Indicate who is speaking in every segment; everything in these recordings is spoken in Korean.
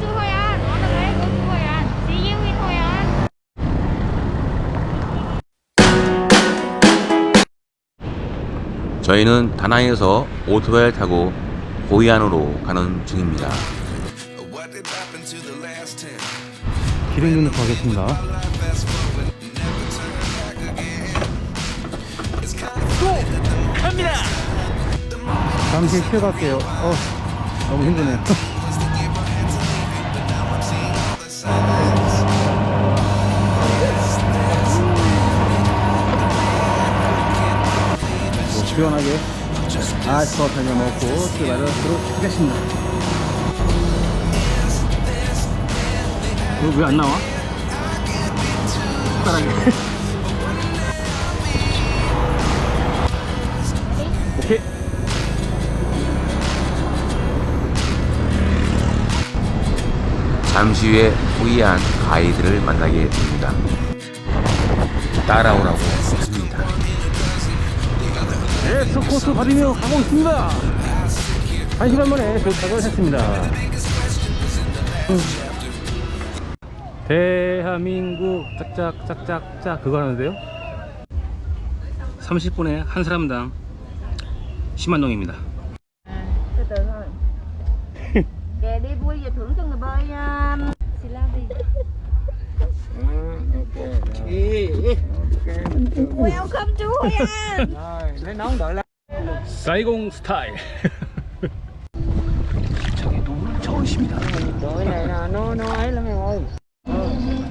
Speaker 1: to Hội An. On the way, go to Hội An. See you in Hội An.
Speaker 2: 저희는 다낭에서 오토바이를 타고 호이안으로 가는 중입니다.
Speaker 3: 기름 좀 넣고 가겠습니다. 잠시 쉬어갈게요. 어, 너무 힘드네요. 시원하게 편에 먹고 출발을 하도록 하겠습니다. 왜안 나와? 숟가락이. 오케이.
Speaker 2: 잠시 후에 호이안 가이드를 만나게 됩니다. 따라오라고.
Speaker 3: 에스 코스 받으며 가고 있습니다. 한 시간 만에 도착을 했습니다. 음. 대한민국 짝짝짝짝짝 그거 하는데요. 30분에 한 사람당 10만 동입니다.
Speaker 1: Từ từ thôi. Kè đi vui đi. Welcome to An.
Speaker 3: 사이공 스타일. 저기 너무 좋으십니다.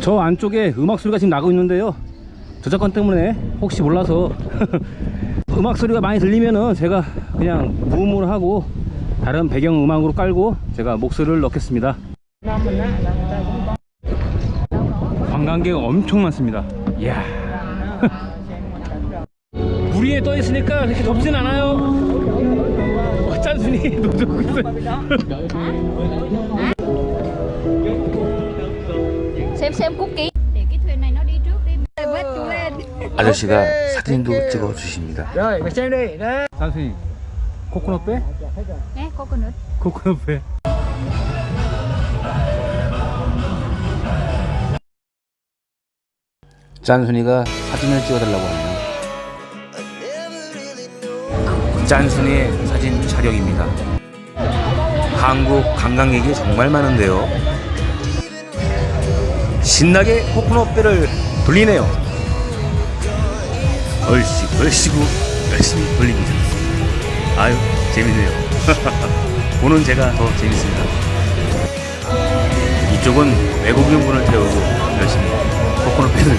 Speaker 3: 저 안쪽에 음악 소리가 지금 나고 있는데요. 저작권 때문에 혹시 몰라서 음악 소리가 많이 들리면은 제가 그냥 무음으로 하고 다른 배경 음악으로 깔고 제가 목소리를 넣겠습니다. 관광객 엄청 많습니다. 이야. 물 위에 떠 있으니까 그렇게 덥진 않아요. 어, 짠순이 노젓고 있어요.
Speaker 1: Xem xem cookie.
Speaker 2: 아저씨가 사진도 찍어 주십니다.
Speaker 3: 짠순이 코코넛 배?
Speaker 1: Nè, coconut.
Speaker 3: 코코넛 배.
Speaker 2: 짠순이가 사진을 찍어달라고 하네요. 짠순이의 사진 촬영입니다. 한국 관광객이 정말 많은데요. 신나게 코코넛 배를 돌리네요. 얼씨구 얼씨구 열심히 돌립니다. 아유 재밌네요. 보는 제가 더 재밌습니다. 이쪽은 외국인 분을 태우고 열심히 코코넛배를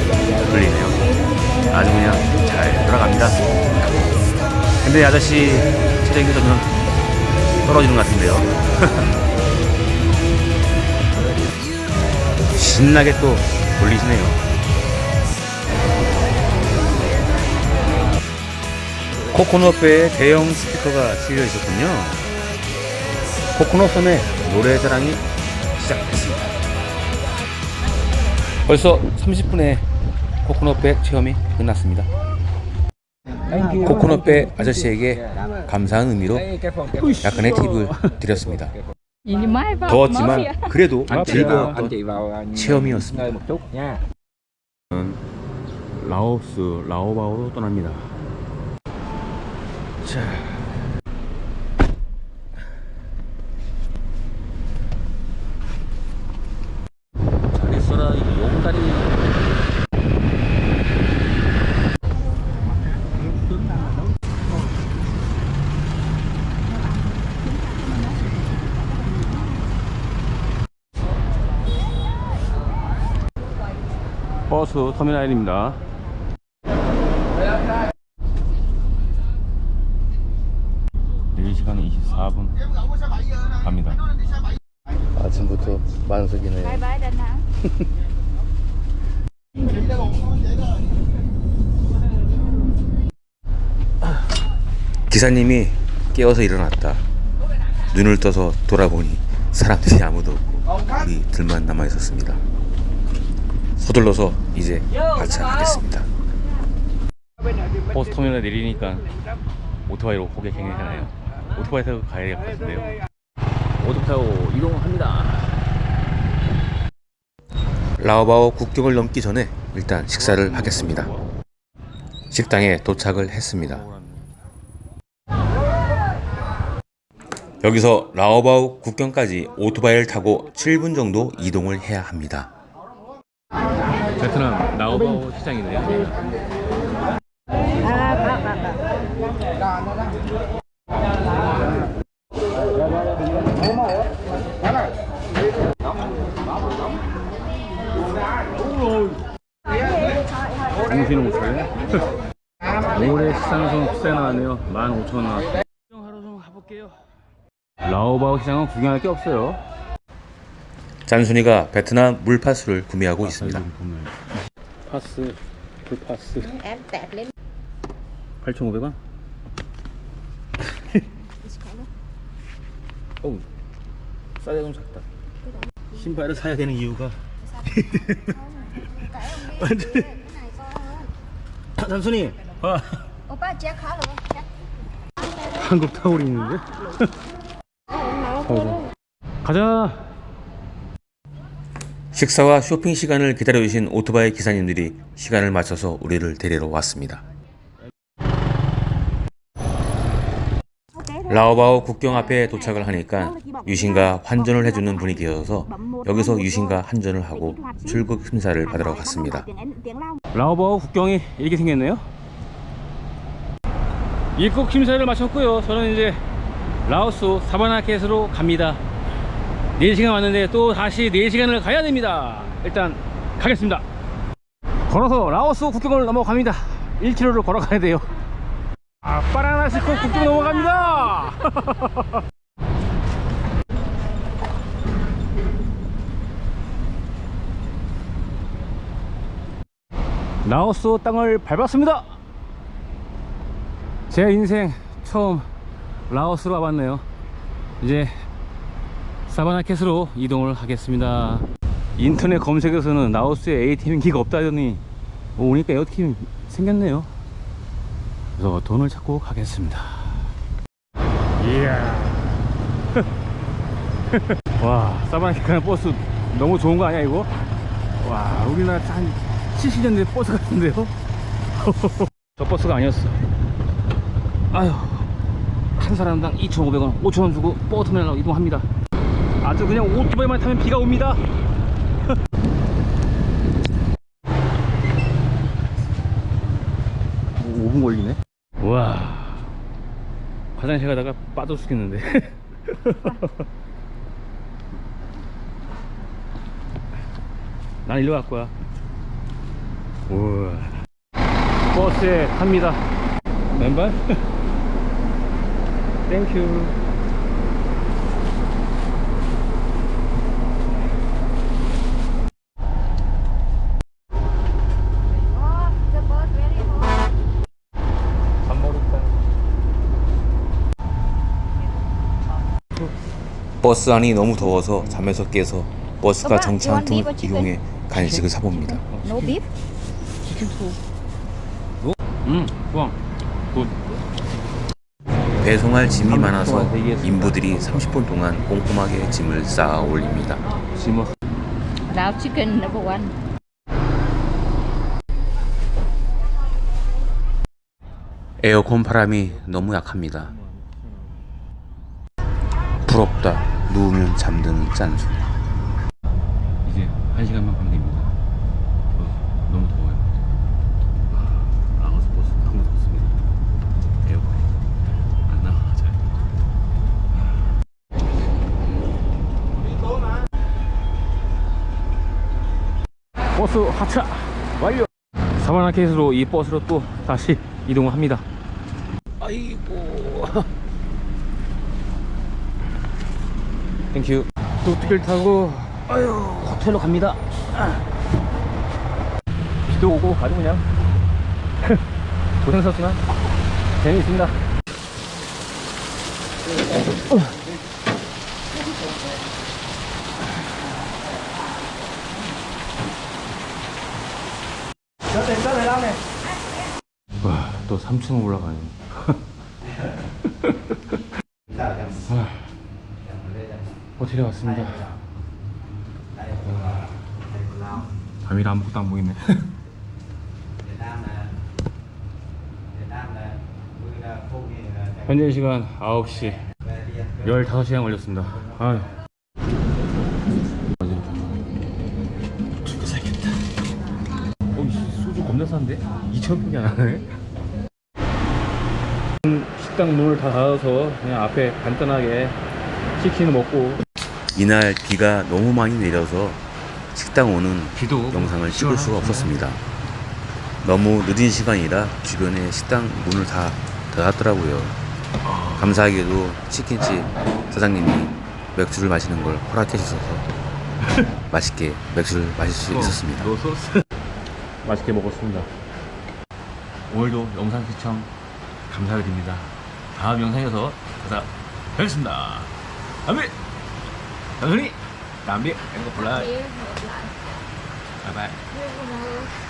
Speaker 2: 돌리네요. 아주 그냥 잘 돌아갑니다. 근데 이 아저씨 체력이 점점 떨어지는 것 같은데요. 신나게 또 돌리시네요. 코코넛배에 대형 스피커가 실려 있었군요. 코코넛 섬의 노래 자랑이 벌써 30분에 코코넛배 체험이 끝났습니다. 코코넛배 아저씨에게 감사한 의미로 약간의 팁을 드렸습니다. 더웠지만 그래도 즐거웠던 체험이었습니다.
Speaker 4: nha
Speaker 3: 라오스 라오바오로 떠납니다. 자. 잘 있어라 이 용다리. 버스 터미널입니다. 내일 시간 24분 갑니다.
Speaker 2: 아침부터 만석이네요. 기사님이 깨어서 일어났다. 눈을 떠서 돌아보니 사람들이 아무도 없고 우리 둘만 남아 있었습니다. 서둘러서 이제 마차하겠습니다.
Speaker 3: 버스 터미널에 내리니까 오토바이로 고개 갱행하네요. 오토바이 타고 가야 될 것 같은데요. 오토 타고 이동합니다. 라오바오 국경을 넘기 전에 일단 식사를 하겠습니다. 식당에 도착을 했습니다. 여기서 라오바오 국경까지 오토바이를 타고 7분 정도 이동을 해야 합니다. 베트남 라오바오 시장이네요. 정신을 못 차리네. 올해 시장은 좀 비싸게 나왔네요. 15,000원. 하러 좀 가볼게요. 라오바오 시장은 구경할 게 없어요. 짠순이가 베트남 물파스를 구매하고 있습니다. 파스,
Speaker 1: lên
Speaker 3: 8,500원? 어우, 싸게 좀 작다. 신발을 사야 되는 이유가 완전히 단순히 와
Speaker 1: khó rồi check
Speaker 3: 한국 타올이 있는데? 가자. 식사와 쇼핑 시간을 기다려주신 오토바이 기사님들이 시간을 맞춰서 우리를 데리러 왔습니다. 라오바오 국경 앞에 도착을 하니까 유신과 환전을 해주는 분이 계셔서 여기서 유신과 환전을 하고 출국 심사를 받으러 갔습니다. 라오바오 국경이 이렇게 생겼네요. 입국 심사를 마쳤고요. 저는 이제 라오스 사바나켓으로 갑니다. 4시간 왔는데 또 다시 4시간을 가야 됩니다. 일단 가겠습니다. 걸어서 라오스 국경을 넘어갑니다. 1km를 걸어가야 돼요. 아, 파라나시코 국경 넘어갑니다. 라오스 땅을 밟았습니다. 제 인생 처음 라오스로 와봤네요. 이제 사바나켓으로 이동을 하겠습니다. 인터넷 검색에서는 라오스에 ATM기가 없다더니 오니까 ATM 생겼네요. 그래서 돈을 찾고 가겠습니다. 이야. 와, 사바나켓 가는 버스 너무 좋은 거 아니야, 이거? 와, 우리나라 한 70년 대 버스 같은데요? 저 버스가 아니었어. 아휴 한 사람당 2,500원 5,000원 주고 버스터미널로 이동합니다 아주 그냥 오토바이만 타면 비가 옵니다. 오, 5분 걸리네. 와. 화장실 가다가 빠져 죽겠는데. 난 일로 갈 거야. 우와. 버스에 탑니다. 왼발? 땡큐 버스 안이 너무 더워서 잠에서 깨서 버스가 정차한
Speaker 1: want beef or
Speaker 3: 이용해 간식을 사봅니다.
Speaker 1: No beef
Speaker 3: 음, 좋아. 굿. 배송할 짐이 많아서 인부들이 30분 동안 꼼꼼하게 짐을 쌓아 올립니다. 짐을
Speaker 1: Rau chicken number one
Speaker 3: 에어컨 바람이 너무 약합니다. 부럽다. 누우면 잠드는 짠수. 이제 한 시간만 가면 됩니다. 어, 너무 더워요. 아, 라오스 버스 너무 덥습니다. 에어컨이 안 나와 잘. 버스 하차 완료. 사바나켓으로 이 버스로 또 다시 이동을 합니다. 아이고. 땡큐. 뚝뚝을 타고 아유 호텔로 갑니다. 비도 오고 아주 그냥 고생스럽지만 재미있습니다. 와, 또 3층 올라가네. 호텔에 왔습니다. 와, 밤이라 아무것도 안 보이네. 현재 시간 9시 15시간 걸렸습니다. 아유. 죽여 살겠다. 어, 이 소주 겁나 싼데? 2,000평이 안 하네? 식당 문을 다 닫아서 그냥 앞에 간단하게 치킨을 먹고
Speaker 2: 이날 비가 너무 많이 내려서 식당 오는
Speaker 3: 비도
Speaker 2: 영상을 찍을 수가 없었습니다. 너무 늦은 시간이라 주변에 식당 문을 다 닫았더라고요. 감사하게도 치킨집 사장님이 맥주를 마시는 걸 허락해 주셔서 맛있게 맥주를 마실 수 있었습니다.
Speaker 3: 너 소스 맛있게 먹었습니다. 오늘도 영상 시청 감사드립니다. 다음 영상에서 찾아뵙겠습니다. 담비, 담순이, 담비, 앵커 플라이.
Speaker 1: Chia hợp lại
Speaker 3: 바이